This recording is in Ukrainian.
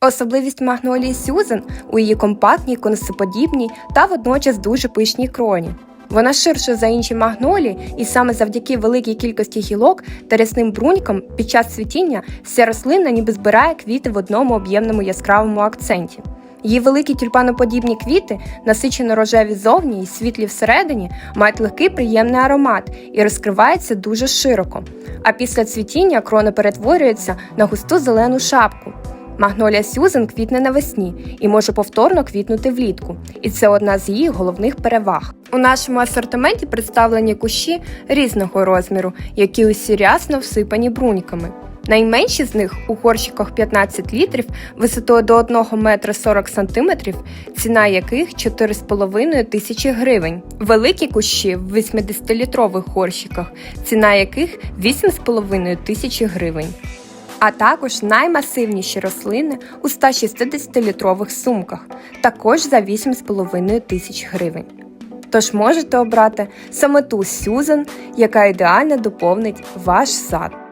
Особливість магнолії Сюзен у її компактній, конусоподібній та водночас дуже пишній кроні. Вона ширша за інші магнолії, і саме завдяки великій кількості гілок та рясним брунькам під час цвітіння вся рослина ніби збирає квіти в одному об'ємному яскравому акценті. Її великі тюльпаноподібні квіти, насичено рожеві зовні і світлі всередині, мають легкий приємний аромат і розкриваються дуже широко. А після цвітіння крона перетворюється на густу зелену шапку. Магнолія Сюзен квітне навесні і може повторно квітнути влітку, і це одна з її головних переваг. У нашому асортименті представлені кущі різного розміру, які усі рясно всипані бруньками. Найменші з них у горщиках 15 літрів, висотою до 1 метра 40 сантиметрів, ціна яких 4,5 тисячі гривень. Великі кущі в 80-літрових горщиках, ціна яких 8,5 тисячі гривень а також наймасивніші рослини у 160-літрових сумках, також за 8,5 тисяч гривень. Тож можете обрати саме ту Сюзан, яка ідеально доповнить ваш сад.